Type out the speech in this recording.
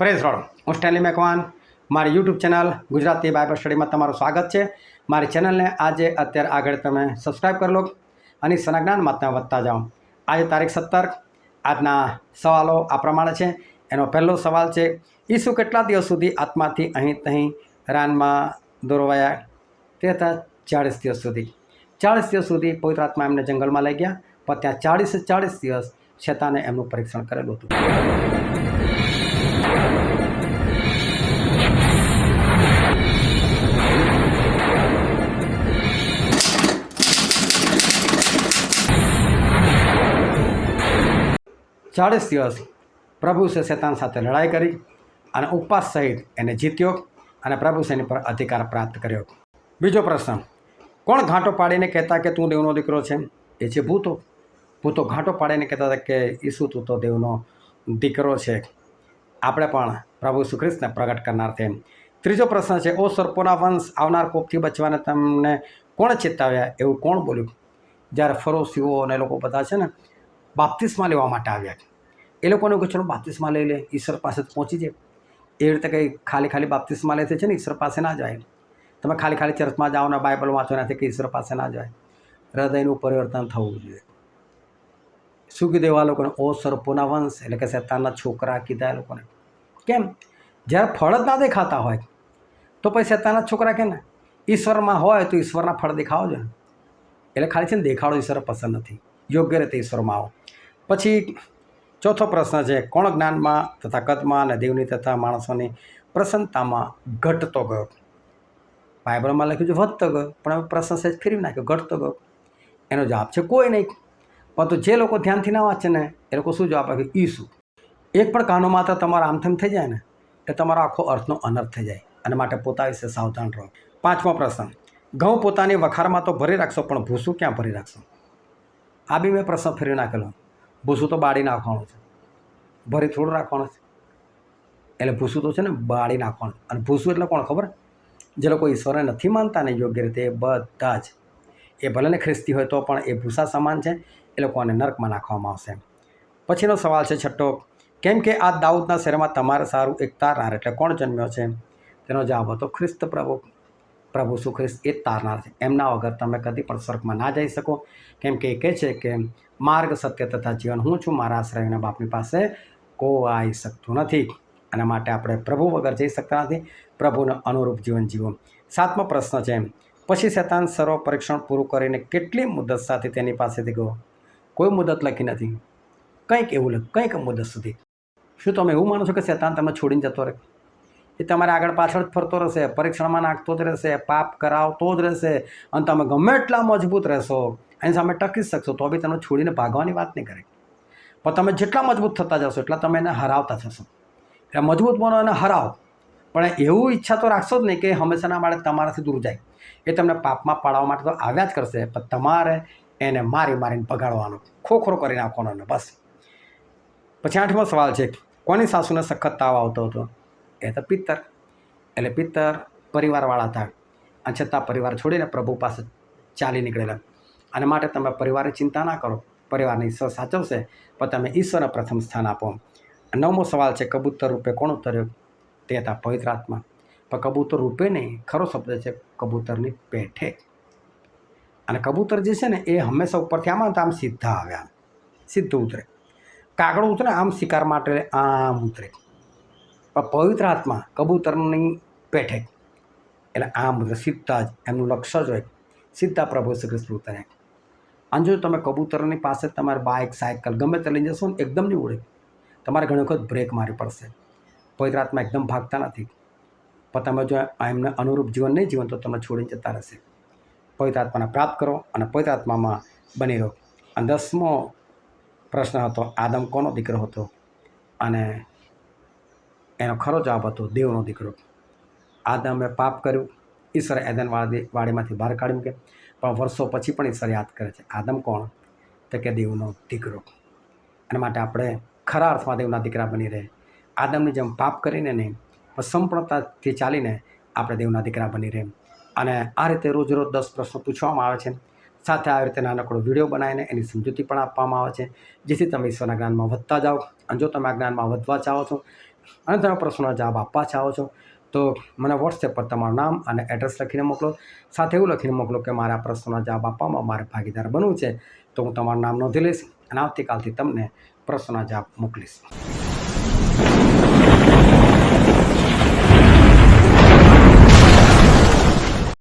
Press road. હું Stanley Macwan મારી YouTube channel Gujarati Bible સ્ટડીમાં તમારું સ્વાગત છે. મારી ચેનલને આજે અત્યારે આગળ તમે સબસ્ક્રાઈબ કરી લો અને સનાજ્ઞાનમાં તમે વધતા જાઓ. આજે તારીખ સત્તર. આજના સવાલો આ પ્રમાણે છે. એનો પહેલો સવાલ છે, ઈસુ કેટલા દિવસ સુધી આત્માથી અહીં તહીં રાનમાં દોરવાયા? તે હતા ચાળીસ દિવસ સુધી. ચાળીસ દિવસ સુધી પવિત્ર આત્મા એમને જંગલમાં લઈ ગયા. પણ ત્યાં ચાળીસે ચાળીસ દિવસ શેતાને એમનું પરીક્ષણ કરેલું હતું. ચાળીસ દિવસ પ્રભુ છે શેતાન સાથે લડાઈ કરી અને ઉપવાસ સહિત એને જીત્યો અને પ્રભુ એની પર અધિકાર પ્રાપ્ત કર્યો. બીજો પ્રશ્ન, કોણ ઘાંટો પાડીને કહેતા કે તું દેવનો દીકરો છે? એ છે ભૂતો. ભૂતો ઘાંટો પાડીને કહેતા હતા કે, ઈસુ, તું તો દેવનો દીકરો છે. આપણે પણ પ્રભુ સુખ્રિસ્તને પ્રગટ કરનાર છે ત્રીજો પ્રશ્ન છે, ઓ સર્પોના વંશ આવનાર કોપથી બચવાને તમને કોણ ચેતાવ્યા? એવું કોણ બોલ્યું? જ્યારે ફરોશીઓ અને લોકો બધા છે ને, બાપ્તિસ્મા લેવા માટે આવ્યા એ લોકોને કહે ચલો બાપ્તિસ્મા લઈ લે, ઈશ્વર પાસે પહોંચી જાય. એ રીતે કંઈ ખાલી ખાલી બાપ્તિસ્મા લે છે ને, ઈશ્વર પાસે ના જાય. તમે ખાલી ખાલી ચર્ચમાં જાઓ ને, બાઇબલ વાંચો નથી કે ઈશ્વર પાસે ના જાય. હૃદયનું પરિવર્તન થવું જોઈએ. શું કીધું એવા લોકોને? ઓ સર્પોના વંશ એટલે કે શેતાનના છોકરા કીધા એ લોકોને. કેમ? જ્યારે ફળ જ ના દેખાતા હોય, તો પછી શેતાનના છોકરા કે ને ઈશ્વરમાં હોય તો ઈશ્વરના ફળ દેખાવો જોઈએ એટલે ખાલી છે ને, દેખાડો ઈશ્વર પસંદ નથી. યોગ્ય રીતે ઈશ્વરમાં આવો. પછી ચોથો પ્રશ્ન છે, કોણ જ્ઞાનમાં તથા કદમાં અને દેવની તથા માણસોની પ્રસન્નતામાં ઘટતો ગયો? બાઇબલમાં લખ્યું છે, વધતો ગયો. પણ હવે પ્રશ્ન સહેજ ફેરવી નાખ્યો, ઘટતો ગયો. એનો જવાબ છે, કોઈ નહીં. પરંતુ જે લોકો ધ્યાનથી ના વાંચે ને, એ લોકો શું જવાબ આપે? ઈસુ. એક પણ કાનો માત્ર તમારા આમથેમ થઈ જાય ને એ તમારો આખો અર્થનો અનર્થ થઈ જાય. અને માટે પોતા વિશે સાવધાન રહો. પાંચમો પ્રશ્ન. ઘઉં પોતાની વખારમાં તો ભરી રાખશો, પણ ભૂસું ક્યાં ભરી રાખશો? આ બી મેં પ્રશ્ન ફેરવી નાખેલો. ભૂસું તો બાળી નાખવાનું છે. ભરી થોડું રાખવાનું છે. એટલે ભૂસું તો છે ને બાળી નાખવાનું. અને ભૂસું એટલે કોણ ખબર? જે લોકો ઈશ્વરને નથી માનતા ને યોગ્ય રીતે, એ બધા જ. એ ભલે ને ખ્રિસ્તી હોય તો પણ એ ભૂસા સમાન છે. એ લોકોને નર્કમાં નાખવામાં આવશે. પછીનો સવાલ છે છઠ્ઠો. કેમ કે આ દાઉદના શહેરમાં તમારે સારું એક તારનાર એટલે કોણ જન્મ્યો છે? તેનો જવાબ હતો ખ્રિસ્ત પ્રભુ. પ્રભુ શું એ જ તારનાર છે. એમના વગર તમે કદી પણ સ્વર્ગમાં ના જઈ શકો. કેમ કે એ કહે છે કે માર્ગ, સત્ય તથા જીવન હું છું. મારા આશ્રયના બાપની પાસે કોઈ આવી શકતું નથી. અને માટે આપણે પ્રભુ વગર જઈ શકતા નથી. પ્રભુને અનુરૂપ જીવન જીવો. સાતમો પ્રશ્ન છે. પછી શેતાન સર્વ પરીક્ષણ પૂરું કરીને કેટલી મુદત સાથે તેની પાસેથી ગયો? કોઈ મુદત લખી નથી. કંઈક એવું કંઈક મુદત સુધી. શું તમે એવું માનો છો કે શેતાન તમે છોડીને જતો રહે? એ તમારે આગળ પાછળ જ ફરતો રહેશે, પરીક્ષણમાં નાખતો જ રહેશે, પાપ કરાવતો જ રહેશે અને તમે ગમે એટલા મજબૂત રહેશો, એની સામે ટકી શકશો, તો બી તમને છોડીને ભાગવાની વાત નહીં કરે. પણ તમે જેટલા મજબૂત થતા જશો એટલા તમે એને હરાવતા થશો એટલે મજબૂત બનો અને હરાવો. પણ એવું ઈચ્છા તો રાખશો જ નહીં કે હંમેશાના માટે તમારાથી દૂર જાય. એ તમને પાપમાં પાડવા માટે તો આવ્યા જ કરશે, પણ તમારે એને મારી મારીને ભગાડવાનો, ખોખરો કરી નાખવાનો એને બસ. પછી આઠમો સવાલ છે, કોની સાસુને સખત તાવ આવતો હતો? એ તો પિત્તર. એટલે પિત્તર પરિવારવાળા હતા. અને છતાં પરિવાર છોડીને પ્રભુ પાસે ચાલી નીકળેલા. અને માટે તમે પરિવારની ચિંતા ના કરો. પરિવારને ઈશ્વર સાચવશે, પણ તમે ઈશ્વરને પ્રથમ સ્થાન આપો. નવમો સવાલ છે, કબૂતર રૂપે કોણ ઉતર્યો? તે હતા પવિત્ર આત્મા. પણ કબૂતર રૂપે નહીં, ખરો શબ્દ છે, કબૂતરની પેઠે અને કબૂતર જે છે ને, એ હંમેશા ઉપરથી આમ આમ સીધા આવ્યા. સીધું ઉતરે. કાગડો ઉતરે, આમ શિકાર માટે આમ ઉતરે. પણ પવિત્ર આત્મા કબૂતરની પેઠે એટલે આમ સીધા જ, એમનું લક્ષ્ય જ હોય. સીધા પ્રભુ શ્રી કૃષ્ણ ઉતરે. અને જો તમે કબૂતરની પાસે તમારે બાઇક, સાયકલ, ગમે તે લઈ જશો ને, એકદમ નહીં ઉડે. તમારે ઘણી વખત બ્રેક મારવી પડશે. પવિત્ર આત્મા એકદમ ભાગતા નથી. પણ તમે જો એમને અનુરૂપ જીવન નહીં જીવન, તો તમને છોડીને જતા રહેશે. પવિત્ર આત્માને પ્રાપ્ત કરો અને પવિત્ર આત્મામાં બની રહો. અને દસમો પ્રશ્ન હતો, આદમ કોનો દીકરો હતો? અને એનો ખરો જવાબ હતો દેવનો દીકરો. આદમે પાપ કર્યું. ઈશ્વરે એદન વાડી વાડીમાંથી બહાર કાઢ્યું કે, પણ વર્ષો પછી પણ ઈશ્વર યાદ કરે છે. આદમ કોણ? તો કે દેવનો દીકરો. એના માટે આપણે ખરા અર્થમાં દેવના દીકરા બની રહે. આદમની જેમ પાપ કરીને નહીં, પણ સંપૂર્ણતાથી ચાલીને આપણે દેવના દીકરા બની રહે. અને આ રીતે રોજ રોજ દસ પ્રશ્નો પૂછવામાં આવે છે. સાથે આવી રીતે નાનકડો વીડિયો બનાવીને એની સમજૂતી પણ આપવામાં આવે છે. જેથી તમે ઈશ્વરના જ્ઞાનમાં વધતા જાઓ. અને જો તમે આ જ્ઞાનમાં વધવા ચાહો છો અને તમે પ્રશ્નોના જવાબ આપવા ચાહો છો. તો મને વોટ્સએપ પર તમારું નામ અને એડ્રેસ લખીને મોકલો. સાથે એવું લખીને મોકલો કે મારે આ પ્રશ્નોના જવાબ આપવામાં મારે ભાગીદાર બનવું છે, તો હું તમારું નામ નોંધી લઈશ અને આવતીકાલથી તમને પ્રશ્નોના જવાબ મોકલીશ.